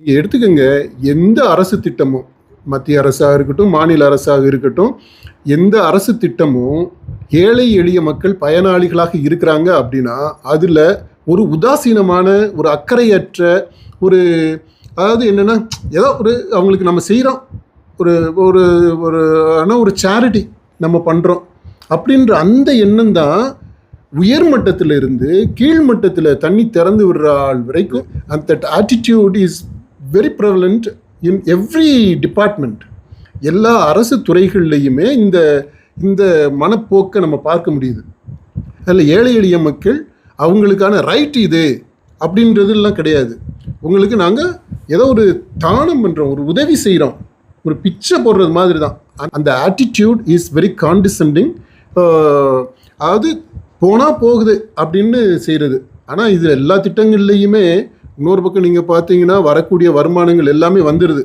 நீங்கள் எடுத்துக்கோங்க எந்த அரசு திட்டமும் மத்திய அரசாக இருக்கட்டும் மாநில அரசாக இருக்கட்டும் எந்த அரசு திட்டமும் ஏழை எளிய மக்கள் பயனாளிகளாக இருக்கிறாங்க அப்படின்னா அதில் ஒரு உதாசீனமான ஒரு அக்கறையற்ற ஒரு அதாவது என்னென்னா ஏதோ ஒரு அவங்களுக்கு நம்ம செய்கிறோம் ஒரு ஒரு ஒரு ஆனால் ஒரு சேரிட்டி நம்ம பண்ணுறோம் அப்படின்ற அந்த எண்ணம் தான் உயர்மட்டத்தில் இருந்து கீழ்மட்டத்தில் தண்ணி திறந்து விடுற ஆள் வரைக்கும் அந்த attitude is very prevalent in every department எல்லா அரசு துறைகள்லையுமே இந்த இந்த மனப்போக்கை நம்ம பார்க்க முடியுது. அதில் ஏழை எளிய மக்கள் அவங்களுக்கான ரைட் இது அப்படின்றதுலாம் கிடையாது. உங்களுக்கு நாங்கள் ஏதோ ஒரு தானம் பண்ணுறோம் ஒரு உதவி செய்கிறோம் ஒரு பிச்சை போடுறது மாதிரி தான் அந்த- ஆட்டிடியூட் இஸ் வெரி கான்டிசண்டிங் அதாவது போனால் போகுது அப்படின்னு செய்கிறது ஆனால் இது எல்லா திட்டங்கள்லையுமே இன்னொரு பக்கம் நீங்கள் பார்த்தீங்கன்னா வரக்கூடிய வருமானங்கள் எல்லாமே வந்துடுது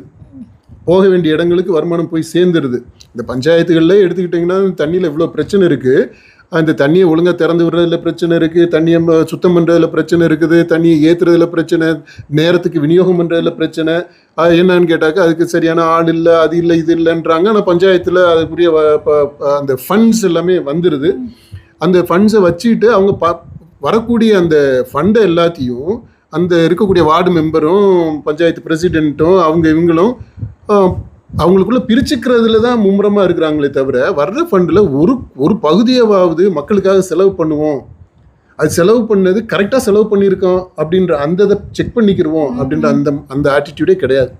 போக வேண்டிய இடங்களுக்கு வருமானம் போய் சேர்ந்துருது. இந்த பஞ்சாயத்துகளில் எடுத்துக்கிட்டிங்கன்னா தண்ணியில் இவ்வளோ பிரச்சனை இருக்குது அந்த தண்ணியை ஒழுங்காக திறந்து விடுறதுல பிரச்சனை இருக்குது தண்ணியை சுத்தம் பண்ணுறதுல பிரச்சனை இருக்குது. தண்ணியை ஏற்றுறதுல பிரச்சனை. நேரத்துக்கு விநியோகம் பண்ணுறதுல பிரச்சனை. அது என்னன்னு கேட்டாக்கா அதுக்கு சரியான ஆள் இல்லை அது இல்லை இது இல்லைன்றாங்க. ஆனால் பஞ்சாயத்தில் அதுக்குரிய ப- அந்த ஃபண்ட்ஸ் எல்லாமே வந்துடுது அந்த ஃபண்ட்ஸை வச்சுக்கிட்டு அவங்க ப வரக்கூடிய அந்த ஃபண்டை எல்லாத்தையும் அந்த இருக்கக்கூடிய வார்டு மெம்பரும் பஞ்சாயத்து பிரசிடெண்ட்டும் அவங்க இவங்களும் அவங்களுக்குள்ள பிரிச்சுக்கிறதுல தான் மும்முரமாக இருக்கிறாங்களே தவிர வர்ற ஃபண்டில் ஒரு ஒரு பகுதியாவது மக்களுக்காக செலவு பண்ணுவோம். அது செலவு பண்ணது கரெக்டாக செலவு பண்ணியிருக்கோம் அப்படின்ற அந்த இதை செக் பண்ணிக்கிருவோம் அப்படின்ற அந்த அந்த ஆட்டிடியூடே கிடையாது.